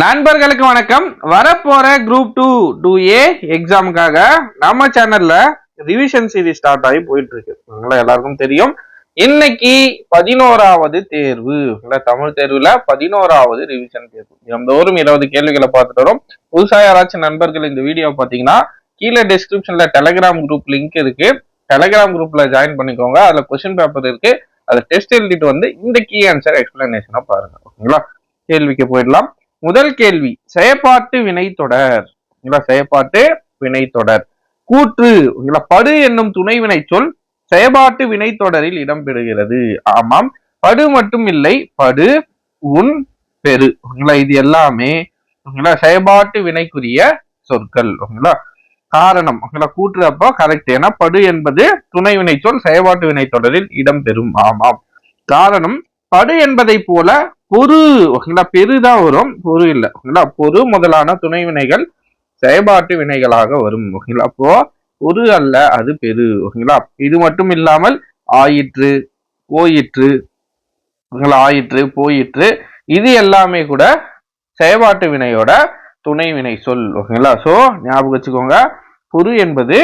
நண்பர்களுக்கு வணக்கம். வரப்போற குரூப் டூ டூ ஏ எக்ஸாமுக்காக நம்ம சேனல்ல ரிவிஷன் சீரீஸ் ஸ்டார்ட் ஆகி போயிட்டு இருக்கு உங்களை எல்லாருக்கும் தெரியும். இன்னைக்கு பதினோராவது தேர்வு. இல்ல தமிழ் தேர்வுல பதினோராவது ரிவிஷன் தேர்வு. தினந்தோறும் இருபது கேள்விகளை பார்த்துட்டு வரும். புதுசா யாராச்சும் நண்பர்கள் இந்த வீடியோ பாத்தீங்கன்னா கீழே டிஸ்கிரிப்ஷன்ல டெலகிராம் குரூப் லிங்க் இருக்கு. டெலகிராம் குரூப்ல ஜாயின் பண்ணிக்கோங்க. அதுல கொஸ்டின் பேப்பர் இருக்கு. அதை டெஸ்ட் எழுதிட்டு வந்து இந்த கீ ஆன்சர் எக்ஸ்பிளனேஷனா பாருங்க. ஓகேங்களா? கேள்விக்கு போயிடலாம். முதல் கேள்வி செயப்பாட்டு வினைத்தொடர் ஓகேங்களா செயப்பாட்டு வினைத்தொடர் கூற்று ஓகேங்களா படு என்னும் துணை வினை சொல் செயபாட்டு வினைத்தொடரில் இடம்பெறுகிறது. ஆமாம் படு மட்டும் இல்லை படு உன் பெரு. ஓகேங்களா இது எல்லாமே ஓகேங்களா செயபாட்டு வினைக்குரிய சொற்கள். ஓகேங்களா காரணம் ஓகேங்களா கூற்று அப்போ கரெக்ட் ஏன்னா படு என்பது துணை வினை சொல் செயபாட்டு வினைத்தொடரில் இடம்பெறும். ஆமாம். காரணம் படு என்பதை போல பொரு ஓகேங்களா? பெருதான் வரும். பொரு இல்லை. ஓகேங்களா? பொரு முதலான துணை வினைகள் செயல்பாட்டு வினைகளாக வரும். ஓகேங்களா? அப்போ ஒரு அல்ல அது பெரு. ஓகேங்களா? இது மட்டும் இல்லாமல் ஆயிற்று போயிற்று ஓகேங்களா? ஆயிற்று போயிற்று இது எல்லாமே கூட செயல்பாட்டு வினையோட துணை வினை சொல். ஓகேங்களா? ஸோ ஞாபகம் வச்சுக்கோங்க. புரு என்பது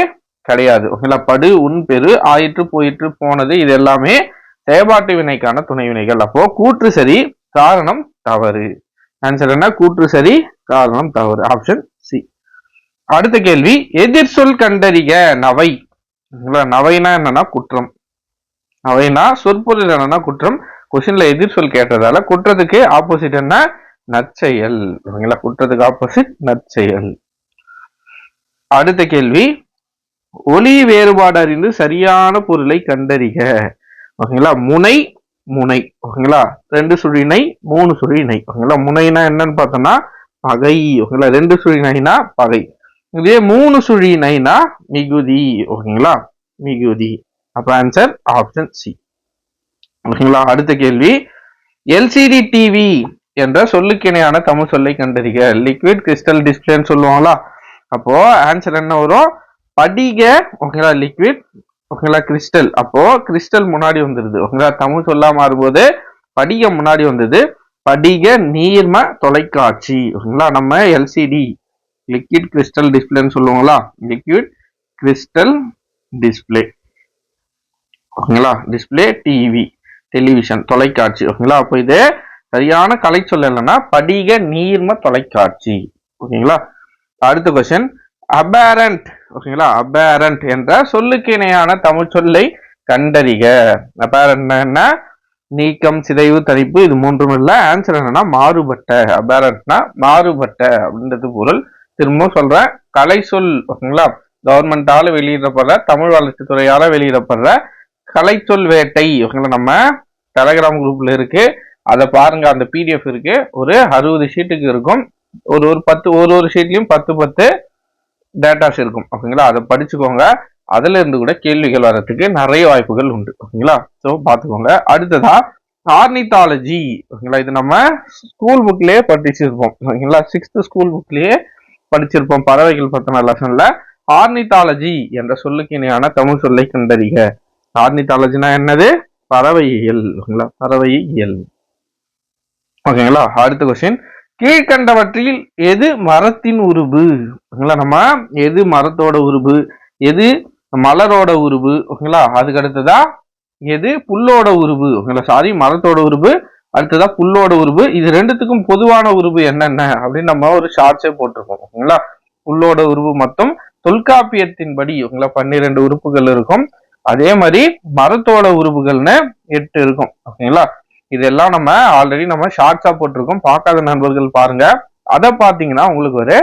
கிடையாது. ஓகேங்களா? படு உன் பெரு ஆயிற்று போயிற்று போனது இது எல்லாமே செயல்பாட்டு வினைக்கான துணை வினைகள் அப்போ கூற்று சரி காரணம் தவறு. ஆன்சர் என்ன கூற்று சரி காரணம் தவறு. ஆப்ஷன் சி அடுத்த கேள்வி எதிர் சொல் கண்டறிக நவை. நவைனா என்னன்னா குற்றம். நவைனா சொற்பொருள் என்னன்னா குற்றம். கொஸ்டின்ல எதிர் சொல் கேட்டதால குற்றத்துக்கு ஆப்போசிட் என்ன? நற்செயல். ஓகேங்களா குற்றத்துக்கு ஆப்போசிட் நற்செயல். அடுத்த கேள்வி ஒளி வேறுபாடு அறிந்து சரியான பொருளை கண்டறிக. ஓகேங்களா? முனை முனை ஓகேங்களா? ரெண்டு சுழி நை மூணு சுழி நை ஓகேங்களா? முனைனா என்னன்னு பார்த்தோம்னா பகை ஓகேங்களா? ரெண்டு சுழி நைனா பகை. இதே மூணு சுழி நைனா மிகுதி ஓகேங்களா? மிகுதி. அப்ப ஆன்சர் ஆப்ஷன் சி ஓகேங்களா? அடுத்த கேள்வி. எல்சிடி டிவி என்ற சொல்லுக்கிணையான தமிழ் சொல்லை கண்டறிக. லிக்விட் கிறிஸ்டல் டிஸ்பிளேன்னு சொல்லுவாங்களா? அப்போ ஆன்சர் என்ன வரும்? படிக ஓகேங்களா? லிக்விட் ஓகேங்களா? கிறிஸ்டல் அப்போ கிறிஸ்டல் முன்னாடி வந்துருது. ஓகேங்களா? தமிழ் சொல்லா மாறும்போது படிக முன்னாடி வந்தது. படிக நீர்ம தொலைக்காட்சி. ஓகேங்களா? நம்ம எல்சிடி லிக்விட் கிறிஸ்டல் டிஸ்பிளேன்னு சொல்லுவாங்களா லிக்விட் கிறிஸ்டல் டிஸ்பிளே ஓகேங்களா? டிஸ்பிளே டிவி டெலிவிஷன் தொலைக்காட்சி. ஓகேங்களா? அப்போ இது சரியான கலை சொல்ல இல்லைன்னா படிக நீர்ம தொலைக்காட்சி. ஓகேங்களா? அடுத்த கொஸ்டின் அபேரண்ட் ஓகேங்களா? அபேரண்ட் என்ற சொல்லுக்கு இணையான தமிழ் சொல்லை கண்டறிக. அபேரண்ட்னா என்ன? நீக்கம் சிதைவு தணிப்பு இது மூன்றும் இல்ல. ஆன்சர் என்னன்னா மாறுபட்ட. அபேரண்ட்னா மாறுபட்ட அப்படின்றது பொருள். திரும்பவும் சொல்றேன். கலை சொல் ஓகேங்களா? கவர்மெண்டால வெளியிடப்படுற தமிழ் வளர்ச்சித்துறையால வெளியிடப்படுற கலைச்சொல் வேட்டை ஓகேங்களா? நம்ம டெலகிராம் குரூப்ல இருக்கு. அதை பாருங்க. அந்த பிடிஎஃப் இருக்கு. ஒரு அறுபது ஷீட்டுக்கு இருக்கும். ஒரு ஒரு பத்து ஒரு ஒரு ஷீட்லயும் பத்து பத்து டேட்டாஸ் இருக்கும் ஓகேங்களா? அதை படிச்சுக்கோங்க. அதுல இருந்து கூட கேள்விகள் வர்றதுக்கு நிறைய வாய்ப்புகள் உண்டு ஓகேங்களா? ஸோ பார்த்துக்கோங்க. அடுத்ததா ஆர்னித்தாலஜி ஓகேங்களா? இது நம்ம ஸ்கூல் புக்லயே படிச்சிருப்போம் ஓகேங்களா? சிக்ஸ்த் ஸ்கூல் புக்லயே படிச்சிருப்போம் பறவைகள் பத்தின லெசன்ல ஆர்னித்தாலஜி என்ற சொல்லுக்கு இணையான தமிழ் சொல்லை கண்டறிக. ஆர்னித்தாலஜினா என்னது? பறவையியல் ஓகேங்களா? பறவையியல். ஓகேங்களா? அடுத்த கொஸ்டின் கீழ்கண்டவற்றில் எது மரத்தின் உருபு? ஓகேங்களா? நம்ம எது மரத்தோட உருபு? எது மலரோட உருபு? ஓகேங்களா? அதுக்கு அடுத்ததா எது புல்லோட உருபு? ஓகேங்களா? சாரி மரத்தோட உருபு. அடுத்ததா புல்லோட உருபு. இது ரெண்டுத்துக்கும் பொதுவான உருபு என்னென்ன? அப்படின்னு நம்ம ஒரு ஷார்ட்ஸே போட்டிருக்கோம். ஓகேங்களா? புல்லோட உருவு மொத்தம் தொல்காப்பியத்தின்படி ஓகேங்களா? பன்னிரெண்டு உறுப்புகள் இருக்கும். அதே மாதிரி மரத்தோட உருவுகள்னு எட்டு இருக்கும். ஓகேங்களா? இதெல்லாம் நம்ம ஆல்ரெடி நம்ம ஷார்ட்ஸா போட்டிருக்கோம். பார்க்காத நண்பர்கள் பாருங்க. அதை பார்த்தீங்கன்னா உங்களுக்கு ஒரு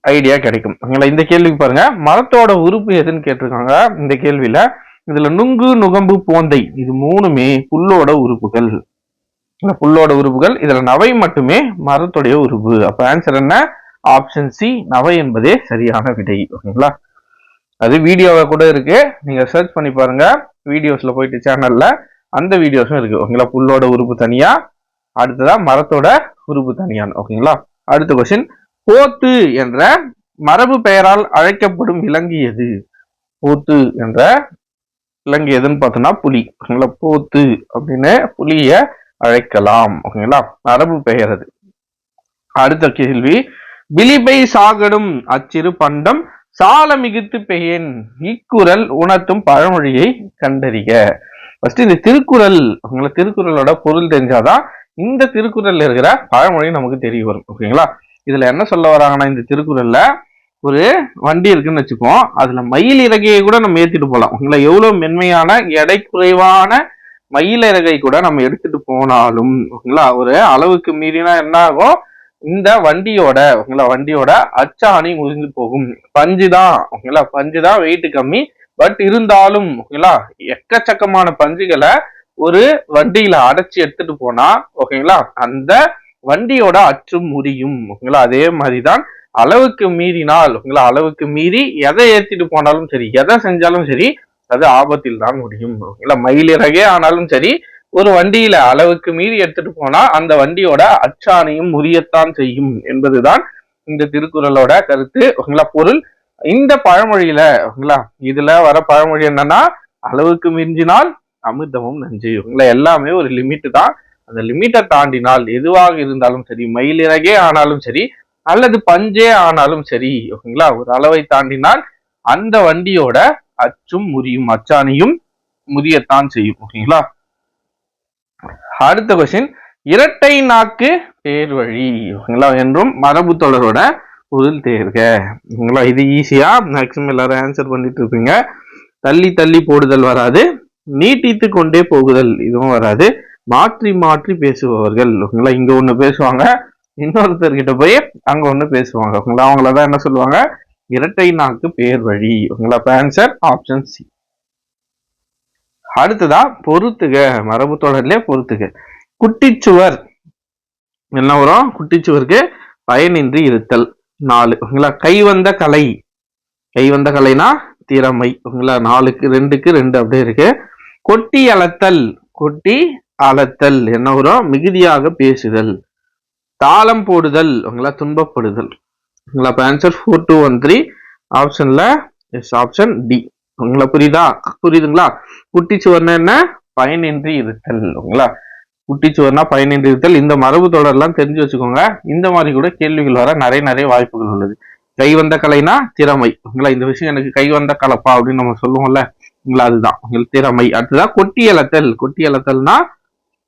ஐடியா கிடைக்கும். ஓகேங்களா? இந்த கேள்விக்கு பாருங்க. மரத்தோட உறுப்பு எதுன்னு கேட்டிருக்காங்க. இந்த கேள்வியில இதுல நுங்கு நுகம்பு போந்தை இது மூணுமே புல்லோட உறுப்புகள். இந்த புல்லோட உறுப்புகள் இதுல நவை மட்டுமே மரத்துடைய உறுப்பு. அப்ப ஆன்சர் என்ன? ஆப்ஷன் சி நவை என்பதே சரியான விடை. ஓகேங்களா? அது வீடியோவை கூட இருக்கு. நீங்க சர்ச் பண்ணி பாருங்க. வீடியோஸ்ல போயிட்டு சேனல்ல அந்த வீடியோஸும் இருக்கு ஓகேங்களா புல்லோட உறுப்பு தனியா அடுத்ததா மரத்தோட உறுப்பு தனியான்னு ஓகேங்களா அடுத்த கொஸ்டின் போத்து என்ற மரபு பெயரால் அழைக்கப்படும் விலங்கு எது? போத்து என்ற விலங்கு எதுன்னு பார்த்தோம்னா புலி ஓகேங்களா போத்து அப்படின்னு புலிய அழைக்கலாம் ஓகேங்களா மரபு பெயர் அது. அடுத்த கேள்வி பிலிபை சாகடும் அச்சிறு பண்டம் சால மிகுத்து பெயன் இக்குரல் உணர்த்தும் பழமொழியை கண்டறிக. ஃபர்ஸ்ட் இந்த திருக்குறள். உங்களை திருக்குறளோட பொருள் தெரிஞ்சாதான் இந்த திருக்குறள்ல இருக்கிற பழமொழி நமக்கு தெரிய வரும். ஓகேங்களா இதுல என்ன சொல்ல வராங்கன்னா இந்த திருக்குறள்ல ஒரு வண்டி இருக்குன்னு வச்சுப்போம். அதுல மயில் இறகையை கூட நம்ம ஏத்திட்டு போகலாம் ஓகேங்களா எவ்வளவு மென்மையான எடை குறைவான மயில் இறகை கூட நம்ம எடுத்துட்டு போனாலும் ஓகேங்களா? ஒரு அளவுக்கு மீறினா என்ன ஆகும்? இந்த வண்டியோட ஓகேங்களா வண்டியோட அச்சாணி முறிஞ்சு போகும். பஞ்சு தான் ஓகேங்களா? பஞ்சு தான் வெயிட் கம்மி. பட் இருந்தாலும் ஓகேங்களா எக்கச்சக்கமான பஞ்சுகளை ஒரு வண்டியில அடைச்சி எடுத்துட்டு போனா ஓகேங்களா அந்த வண்டியோட அச்சு முறியும் ஓகேங்களா அதே மாதிரிதான் அளவுக்கு மீறினால் ஓகேங்களா அளவுக்கு மீறி எதை ஏத்திட்டு போனாலும் சரி எதை செஞ்சாலும் சரி அது ஆபத்தில் தான் முடியும் ஓகேங்களா மயிலிறகே ஆனாலும் சரி ஒரு வண்டியில அளவுக்கு மீறி எடுத்துட்டு போனா அந்த வண்டியோட அச்சாணையும் முறியத்தான் செய்யும் என்பதுதான் இந்த திருக்குறளோட கருத்து ஓகேங்களா பொருள் இந்த பழமொழியில ஓகேங்களா இதுல வர பழமொழி என்னன்னா அளவுக்கு மிஞ்சினால் அமிர்தமும் நஞ்சு. ஓகேங்களா எல்லாமே ஒரு லிமிட் தான். அந்த லிமிட்டை தாண்டினால் எதுவாக இருந்தாலும் சரி மயிலிறகே ஆனாலும் சரி அல்லது பஞ்சே ஆனாலும் சரி ஓகேங்களா ஒரு அளவை தாண்டினால் அந்த வண்டியோட அச்சும் முறியும் அச்சாணியும் முதியத்தான் செய்யும் ஓகேங்களா? அடுத்த கொஸ்டின் இரட்டை நாக்கு தேர்வழி ஓகேங்களா என்றும் மரபு தொடரோட பொருள் தேர்க. ஓகேங்களா இது ஈஸியா மேக்சிமம் எல்லாரும் ஆன்சர் பண்ணிட்டு இருப்பீங்க. தள்ளி தள்ளி போடுதல் வராது. நீட்டித்து கொண்டே போகுதல் இதுவும் வராது. மாற்றி மாற்றி பேசுபவர்கள். ஓகேங்களா இங்க ஒண்ணு பேசுவாங்க. இன்னொருத்தர்கிட்ட போய் அங்க ஒண்ணு பேசுவாங்க. ஓகேங்களா அவங்களதான் என்ன சொல்லுவாங்க? இரட்டை நாக்கு பேர் வழி. ஓகேங்களா ஆன்சர் ஆப்ஷன் சி அடுத்ததா பொறுத்துக. மரபு தொடர்ல பொறுத்துக. குட்டிச்சுவர். என்ன வரும்? குட்டிச்சுவருக்கு பயனின்றி இருத்தல். நாலு ஓகேங்களா? கைவந்த கலை. கைவந்த கலைனா திறமை ஓகேங்களா? நாலுக்கு ரெண்டுக்கு ரெண்டு அப்படியே இருக்கு. கொட்டி அளத்தல் கொட்டி அளத்தல் என்ன வரும்? மிகுதியாக பேசுதல். தாளம் போடுதல் உங்களா துன்பப்படுதல். உங்களா இப்போ answer four two one three ஆப்ஷன்ல எஸ் ஆப்ஷன் டி உங்களை புரியுதா? புரியுதுங்களா? குட்டிச்சுவர்னா என்ன? பயனின்றி இருத்தல். உங்களா குட்டிச்சுவர்னா பயனின்றி இருத்தல் இந்த மரபு தொடர்லாம் தெரிஞ்சு வச்சுக்கோங்க. இந்த மாதிரி கூட கேள்விகள் வர நிறைய நிறைய வாய்ப்புகள் உள்ளது. கைவந்த கலைனா திறமை. உங்களா இந்த விஷயம் எனக்கு கைவந்த கலப்பா அப்படின்னு நம்ம சொல்லுவோம்ல. உங்களா அதுதான். உங்களுக்கு திறமை. அடுத்ததான் கொட்டி அலத்தல் கொட்டி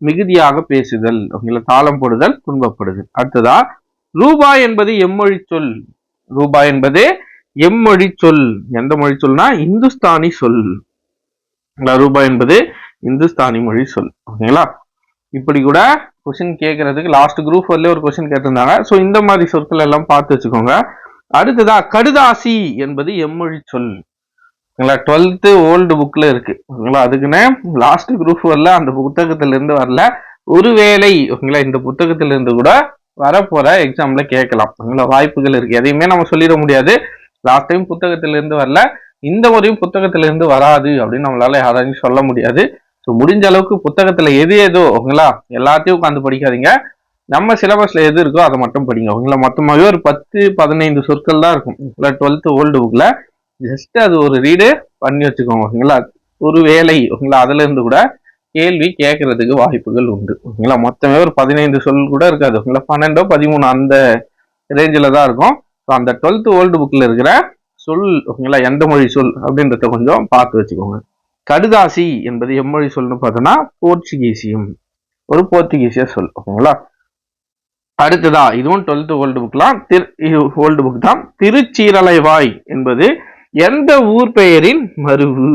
மிகுதியாக பேசுதல். உங்களை தாளம் போடுதல் துன்பப்படுதல். அடுத்ததா ரூபாய் என்பது எம்மொழி சொல் ரூபாய் என்பது எம்மொழி சொல் எந்த மொழி சொல்னா இந்துஸ்தானி சொல். ரூபாய் என்பது இந்துஸ்தானி மொழி சொல். ஓகேங்களா? இப்படி கூட கொஸ்டின் கேட்கறதுக்கு லாஸ்ட் குரூப் வரல ஒரு கொஸ்டின் கேட்டிருந்தாங்க. ஸோ இந்த மாதிரி சொற்கள் எல்லாம் பார்த்து வச்சுக்கோங்க. அடுத்ததா கடுதாசி என்பது எம்மொழி சொல். ஓகேங்களா டுவெல்த்து ஓல்டு புக்கில் இருக்கு. ஓகேங்களா அதுக்குன்னு லாஸ்ட் குரூப் வரல அந்த புத்தகத்திலேருந்து வரல. ஒருவேளை ஓகேங்களா இந்த புத்தகத்திலேருந்து கூட வரப்போகிற எக்ஸாம்ல கேட்கலாம். ஓகேங்களா வாய்ப்புகள் இருக்கு. எதையுமே நம்ம சொல்லிட முடியாது. லாஸ்ட் டைம் புத்தகத்திலேருந்து வரல. இந்த முறையும் புத்தகத்திலேருந்து வராது அப்படின்னு நம்மளால யாராலையும் சொல்ல முடியாது. ஸோ முடிஞ்ச அளவுக்கு புத்தகத்தில் எது எதோ ஓகேங்களா? எல்லாத்தையும் உட்காந்து படிக்காதீங்க. நம்ம சிலபஸில் எது இருக்கோ அதை மட்டும் படிங்க ஓகேங்களா? மொத்தமாகவே ஒரு பத்து பதினைந்து சொற்கள் தான் இருக்கும். டுவெல்த்து ஓல்டு புக்கில் ஜஸ்ட் அது ஒரு ரீடு பண்ணி வச்சுக்கோங்க ஓகேங்களா? ஒரு வேலை ஓகேங்களா? அதுலேருந்து கூட கேள்வி கேட்கறதுக்கு வாய்ப்புகள் உண்டு ஓகேங்களா? மொத்தமே ஒரு பதினைந்து சொல் கூட இருக்காது ஓகேங்களா? பன்னெண்டோ பதிமூணு அந்த ரேஞ்சில் தான் இருக்கும். ஸோ அந்த டுவெல்த்து ஓல்டு புக்கில் இருக்கிற சொல் ஓகேங்களா? எந்த மொழி சொல் அப்படின்றத கொஞ்சம் பார்த்து வச்சுக்கோங்க. கடுதாசி என்பது எம்மொழி சொல்லணும் பார்த்தோன்னா போர்ச்சுகீசியம். ஒரு போர்ச்சுகீசிய சொல் ஓகேங்களா? அடுத்ததா இதுவும் டுவெல்த் ஓல்டு புக்லாம் திரு ஓல்டு புக் தான். திருச்சீரலைவாய் என்பது எந்த ஊர் பெயரின் மருவு?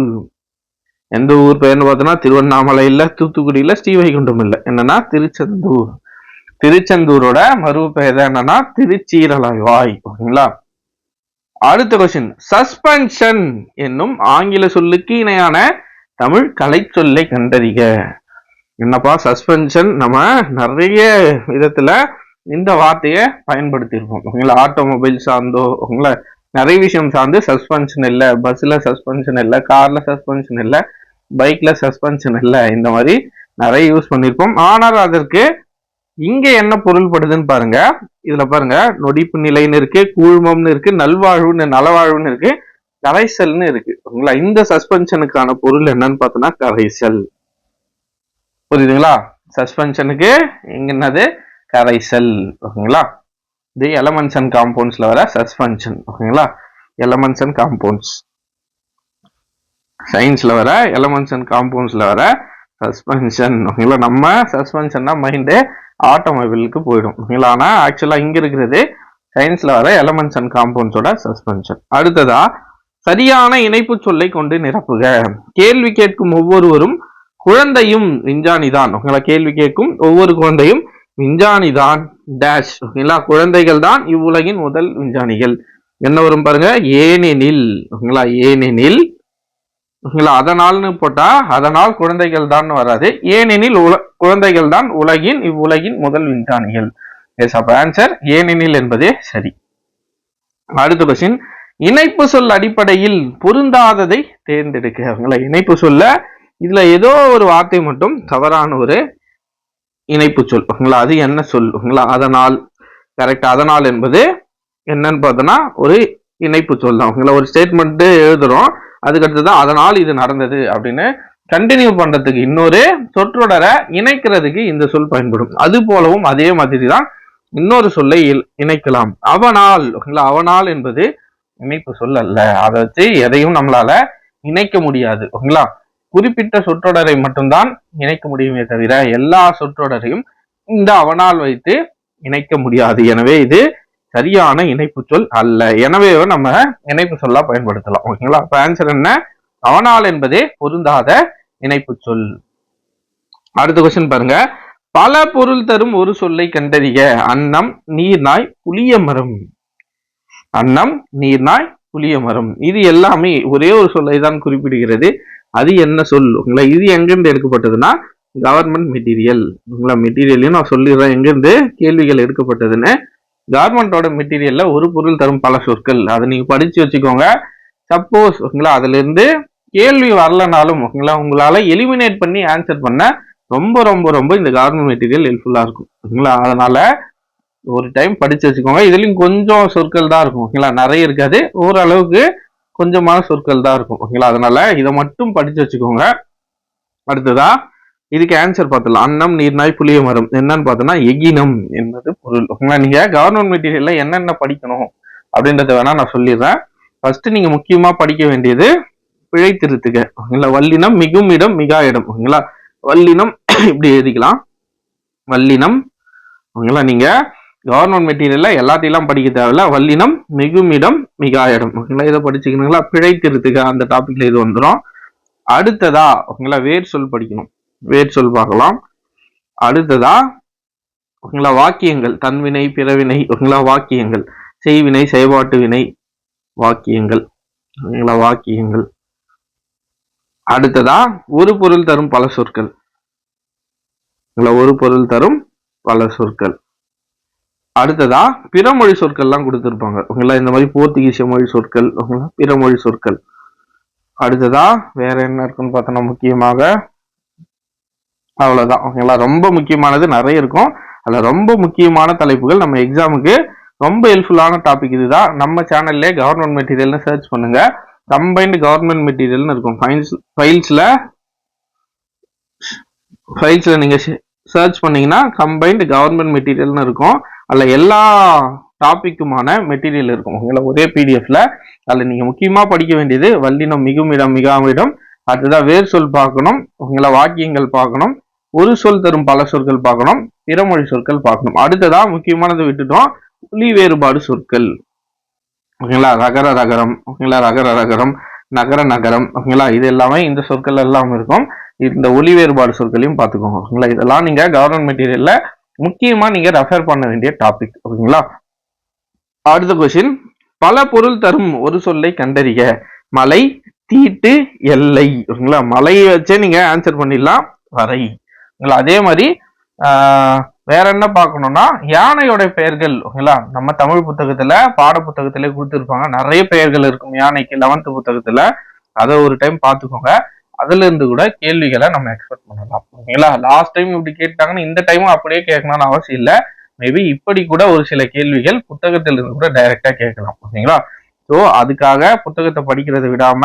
எந்த ஊர் பெயர்னு பார்த்தோன்னா திருவண்ணாமலை இல்லை தூத்துக்குடி ஸ்ரீவைகுண்டம் இல்லை. என்னன்னா திருச்செந்தூர். திருச்செந்தூரோட மருவு பெயர் என்னன்னா திருச்சீரலைவாய் ஓகேங்களா? அடுத்த கொஸ்டின் சஸ்பென்ஷன் என்னும் ஆங்கில சொல்லுக்கு இணையான தமிழ் கலை சொல்லை கண்டறிக. என்னப்பா சஸ்பென்ஷன் நம்ம நிறைய விதத்துல இந்த வார்த்தையை பயன்படுத்தியிருப்போம் ஓகேங்களா? ஆட்டோமொபைல் சார்ந்தோ ஓகேங்களா? நிறைய விஷயம் சார்ந்து சஸ்பென்ஷன் இல்லை. பஸ்ல சஸ்பென்ஷன் இல்லை. கார்ல சஸ்பென்ஷன் இல்லை. பைக்ல சஸ்பென்ஷன் இல்லை. இந்த மாதிரி நிறைய யூஸ் பண்ணியிருப்போம் ஆனால் அதற்கு இங்க என்ன பொருள்படுதுன்னு பாருங்க. இதுல பாருங்க நொடிப்பு நிலைன்னு இருக்கு கூழ்மம்னு இருக்கு நல்வாழ்வுன்னு நலவாழ்வுன்னு இருக்கு கரைசல்னு இருக்கு. ஓகேங்களா? இந்த சஸ்பென்ஷனுக்கான பொருள் என்னன்னு பார்த்தோம்னா கரைசல். புரியுதுங்களா? சஸ்பென்ஷனுக்கு இங்க என்னது? கரைசல். ஓகேங்களா? இது எலமெண்ட்ஸ் அண்ட் காம்பவுண்ட்ஸ்ல வர சஸ்பென்ஷன் ஓகேங்களா? எலமெண்ட்ஸ் அண்ட் காம்பவுண்ட்ஸ் சயின்ஸ்ல வர எலமெண்ட்ஸ் அண்ட் காம்பவுண்ட்ஸ்ல வர சஸ்பென்ஷன் ஓகேங்களா? நம்ம சஸ்பென்ஷன்னா மைண்டு ஆட்டோமொபைலுக்கு போயிடும். ஓகேங்களா ஆக்சுவலாக இங்கே இருக்கிறது சயின்ஸில் வர எலமெண்ட்ஸ் அண்ட் காம்பவுண்ட்ஸோட சஸ்பென்ஷன் அடுத்ததா சரியான இணைப்பு சொல்லை கொண்டு நிரப்புக. கேள்வி கேட்கும் ஒவ்வொருவரும் குழந்தையும் விஞ்ஞானிதான். ஓகேங்களா கேள்வி கேட்கும் ஒவ்வொரு குழந்தையும் விஞ்ஞானிதான். டேஷ் ஓகேங்களா குழந்தைகள் தான் இவ்வுலகின் முதல் விஞ்ஞானிகள். என்ன வரும் பாருங்க? ஏனெனில். ஓகேங்களா ஏனெனில் ஓகேங்களா அதனால்னு போட்டா அதனால் குழந்தைகள் தான் வராது. ஏனெனில் உல குழந்தைகள் தான் உலகின் இவ்வுலகின் முதல் விஞ்ஞானிகள். எஸ் அப்ப ஆன்சர் ஏனெனில் என்பதே சரி. அடுத்த கொஸ்டின் இணைப்பு சொல் அடிப்படையில் பொருந்தாததை தேர்ந்தெடுக்க ஓகேங்களா இணைப்பு சொல்ல இதுல ஏதோ ஒரு வார்த்தை மட்டும் தவறான ஒரு இணைப்பு சொல். ஓகேங்களா அது என்ன சொல்? ஓகேங்களா அதனால் கரெக்ட் அதனால் என்பது என்னன்னு பார்த்தோன்னா ஒரு இணைப்பு சொல் தான். ஓகேங்களா ஒரு ஸ்டேட்மெண்ட் எழுதுறோம். அதுக்கடுத்து தான் அதனால் இது நடந்தது அப்படின்னு கண்டினியூ பண்றதுக்கு இன்னொரு சொற்றொடரை இணைக்கிறதுக்கு இந்த சொல் பயன்படும். அது போலவும் அதே மாதிரி தான் இன்னொரு சொல்லை இல்- இணைக்கலாம். அவனால் ஓகேங்களா? அவனால் என்பது இணைப்பு சொல் அல்ல. அதை வச்சு எதையும் நம்மளால இணைக்க முடியாது ஓகேங்களா? குறிப்பிட்ட சொற்றொடரை மட்டும்தான் இணைக்க முடியுமே தவிர எல்லா சொற்றொடரையும் இந்த அவனால் வைத்து இணைக்க முடியாது. எனவே இது சரியான இணைப்பு சொல் அல்ல. எனவே நம்ம இணைப்பு சொல்லா பயன்படுத்தலாம். ஓகேங்களா அப்ப ஆன்சர் என்ன? அவனால் என்பதே பொருந்தாத இணைப்பு சொல். அடுத்த கொஸ்டின் பாருங்க. பல பொருள் தரும் ஒரு சொல்லை கண்டறிய அன்னம் நீர்நாய் புளிய மரம் அன்னம் நீர்நாய் புளிய மரம் இது எல்லாமே ஒரே ஒரு சொல்லை தான் குறிப்பிடுகிறது. அது என்ன சொல்? உங்களை இது எங்கிருந்து எடுக்கப்பட்டதுன்னா கவர்மெண்ட் மெட்டீரியல் உங்களை மெட்டீரியல்லையும் நான் சொல்லிடுறேன். எங்கிருந்து? கேள்விகள் எடுக்கப்பட்டதுன்னு கவர்மெண்டோட மெட்டீரியல்ல ஒரு பொருள் தரும் பல சொற்கள். அதை நீங்க படிச்சு வச்சுக்கோங்க. சப்போஸ் ஓகேங்களா? அதுல இருந்து கேள்வி வரலனாலும் ஓகேங்களா? உங்களால எலிமினேட் பண்ணி ஆன்சர் பண்ண ரொம்ப ரொம்ப ரொம்ப இந்த கார்மெண்ட் மெட்டீரியல் ஹெல்ப்ஃபுல்லா இருக்கும். ஓகேங்களா? அதனால ஒரு டைம் படிச்சு வச்சுக்கோங்க. இதுலயும் கொஞ்சம் சொற்கள் தான் இருக்கும். ஓகேங்களா? நிறைய இருக்காது. ஓரளவுக்கு கொஞ்சமான சொற்கள் தான் இருக்கும். ஓகேங்களா? அதனால இதை மட்டும் படிச்சு வச்சுக்கோங்க. அடுத்ததா இதுக்கு ஆன்சர் பார்த்துடலாம். அன்னம் நீர்நாய் புளிய மரம் என்னன்னு பார்த்தோம்னா எகினம் என்பது பொருள். ஓகேங்களா? நீங்க கவர்மெண்ட் மெட்டீரியல்ல என்னென்ன படிக்கணும் அப்படின்றத வேணா நான் சொல்லிடுறேன். ஃபர்ஸ்ட் நீங்க முக்கியமா படிக்க வேண்டியது பிழை திருத்துக. ஓகேங்களா? வல்லினம் மிகும் இடம் மிகா இடம். ஓகேங்களா? வல்லினம் இப்படி எழுதிக்கலாம். வல்லினம் ஓகேங்களா? நீங்க கவர்மெண்ட் மெட்டீரியல்ல எல்லாத்தையும் படிக்க தேவையில்ல. வல்லினம் மிகும் இடம் மிகா இடம். ஓகேங்களா? இதை படிச்சுக்கணுங்களா? பிழை திருத்துக. அந்த டாபிக்ல இது வந்துடும் அடுத்ததா ஓகேங்களா? வேர் சொல் படிக்கணும். வேர் சொல் பார்க்கலாம். அடுத்ததா ஓகேங்களா வாக்கியங்கள் தன்வினை பிறவினை ஓகேங்களா வாக்கியங்கள் செய்வினை செயல்பாட்டு வினை வாக்கியங்கள் ஓகேங்களா வாக்கியங்கள். அடுத்ததா ஒரு பொருள் தரும் பல சொற்கள். ஓகேங்களா ஒரு பொருள் தரும் பல சொற்கள். அடுத்ததா பிறமொழி சொற்கள்லாம் கொடுத்துருப்பாங்க. ஓகேங்களா இந்த மாதிரி போர்த்துகீசிய மொழி சொற்கள் ஓகேங்களா பிறமொழி சொற்கள். அடுத்ததா வேற என்ன இருக்குன்னு பார்த்தோம்னா முக்கியமாக அவ்வளோதான் ஓகேங்களா? ரொம்ப முக்கியமானது நிறைய இருக்கும். அதில் ரொம்ப முக்கியமான தலைப்புகள் நம்ம எக்ஸாமுக்கு ரொம்ப ஹெல்ப்ஃபுல்லான டாபிக் இதுதான். நம்ம சேனல்லே கவர்மெண்ட் மெட்டீரியல்னு சர்ச் பண்ணுங்க. கம்பைன்டு கவர்மெண்ட் மெட்டீரியல்னு இருக்கும். ஃபைல்ஸ் ஃபைல்ஸில் நீங்கள் நீங்க சர்ச் பண்ணீங்கன்னா கம்பைன்டு கவர்மெண்ட் மெட்டீரியல்னு இருக்கும். அதில் எல்லா டாப்பிக்குமான மெட்டீரியல் இருக்கும். ஓகேங்களா? ஒரே பிடிஎஃப்ல அதில் நீங்கள் முக்கியமாக படிக்க வேண்டியது வல்லினம் மிகுமிடம் மிகாமிடம். அடுத்ததா வேர் சொல் பார்க்கணும். உங்களை வாக்கியங்கள் பார்க்கணும். ஒரு சொல் தரும் பல சொற்கள் பார்க்கணும் பிறமொழி சொற்கள் பார்க்கணும். அடுத்ததா முக்கியமானதை விட்டுட்டோம் ஒலி வேறுபாடு சொற்கள். ஓகேங்களா? ரகர ரகரம் ஓகேங்களா? ரகர ரகரம் நகர நகரம் ஓகேங்களா? இது எல்லாமே இந்த சொற்கள் எல்லாம் இருக்கும். இந்த ஒலி வேறுபாடு சொற்களையும் பார்த்துக்கோங்க ஓகேங்களா? இதெல்லாம் நீங்க கவர்மெண்ட் மெட்டீரியல்ல முக்கியமா நீங்க ரெஃபர் பண்ண வேண்டிய டாபிக் ஓகேங்களா? அடுத்த கொஸ்டின் பல பொருள் தரும் ஒரு சொல்லை கண்டறிய மலை தீட்டு எல்லை ஓகேங்களா? மலையை வச்சே நீங்க ஆன்சர் பண்ணிடலாம். வரை. ஓகேங்களா அதே மாதிரி வேற என்ன பார்க்கணும்னா யானையோட பெயர்கள் ஓகேங்களா? நம்ம தமிழ் புத்தகத்துல பாட புத்தகத்திலே கொடுத்துருப்பாங்க. நிறைய பெயர்கள் இருக்கும் யானைக்கு லெவன்த் புத்தகத்துல. அதை ஒரு டைம் பார்த்துக்கோங்க. அதுல இருந்து கூட கேள்விகளை நம்ம எக்ஸ்பெக்ட் பண்ணலாம். ஓகேங்களா? லாஸ்ட் டைம் இப்படி கேட்டாங்கன்னா இந்த டைமும் அப்படியே கேட்கணும்னு அவசியம் இல்லை. மேபி இப்படி கூட ஒரு சில கேள்விகள் புத்தகத்திலிருந்து கூட டைரக்டா கேட்கலாம். ஓகேங்களா? ஸோ அதுக்காக புத்தகத்தை படிக்கிறதை விடாம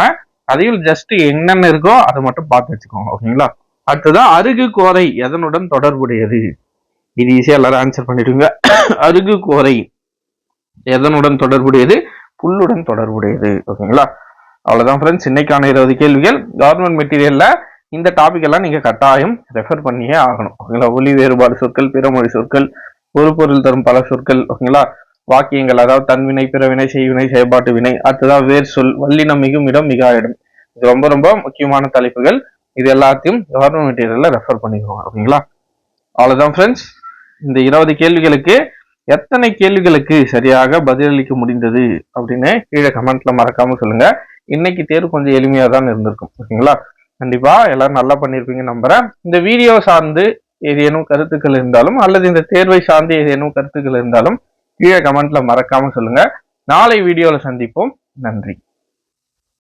அதையும் ஜஸ்ட் என்னென்ன இருக்கோ அதை மட்டும் பார்த்து வச்சுக்கோங்க. ஓகேங்களா? அடுத்ததா அருகு கோரை எதனுடன் தொடர்புடையது? இது ஈஸியா எல்லாரும் ஆன்சர் பண்ணிடுங்க. அருகு கோரை எதனுடன் தொடர்புடையது? புல்லுடன் தொடர்புடையது. ஓகேங்களா? அவ்வளவுதான் ஃப்ரெண்ட்ஸ் இன்னைக்கான இருபது கேள்விகள். கவர்மெண்ட் மெட்டீரியல்ல இந்த டாபிக் எல்லாம் நீங்க கட்டாயம் ரெஃபர் பண்ணியே ஆகணும். ஓகேங்களா? ஒலி வேறுபாடு சொற்கள் பிறமொழி சொற்கள் ஒரு பொருள் தரும் பல சொற்கள். ஓகேங்களா? வாக்கியங்கள் அதாவது தன்வினை பிறவினை செய்வினை செயல்பாட்டு வினை அடுத்ததான் வேர் சொல் வல்லினம் மிகும் இடம் மிக இடம் இது ரொம்ப ரொம்ப முக்கியமான தலைப்புகள். இது எல்லாத்தையும் கவர்மெண்ட் மெட்டீரியல்ல ரெஃபர் பண்ணிக்கோங்க ஓகேங்களா அவ்வளவுதான் ஃப்ரெண்ட்ஸ் இந்த இருபது கேள்விகளுக்கு எத்தனை கேள்விகளுக்கு சரியாக பதிலளிக்க முடிந்தது அப்படின்னு கீழே கமெண்ட்ல மறக்காம சொல்லுங்க. இன்னைக்கு தேர்வு கொஞ்சம் எளிமையா தான் இருந்திருக்கும் ஓகேங்களா கண்டிப்பா எல்லாரும் நல்லா பண்ணிருப்பீங்க நம்புறேன். இந்த வீடியோ சார்ந்து ஏதேனும் கருத்துக்கள் இருந்தாலும் அல்லது இந்த தேர்வை சார்ந்து ஏதேனும் கருத்துக்கள் இருந்தாலும் கீழே கமெண்ட்ல மறக்காம சொல்லுங்க. நாளை வீடியோல சந்திப்போம். நன்றி.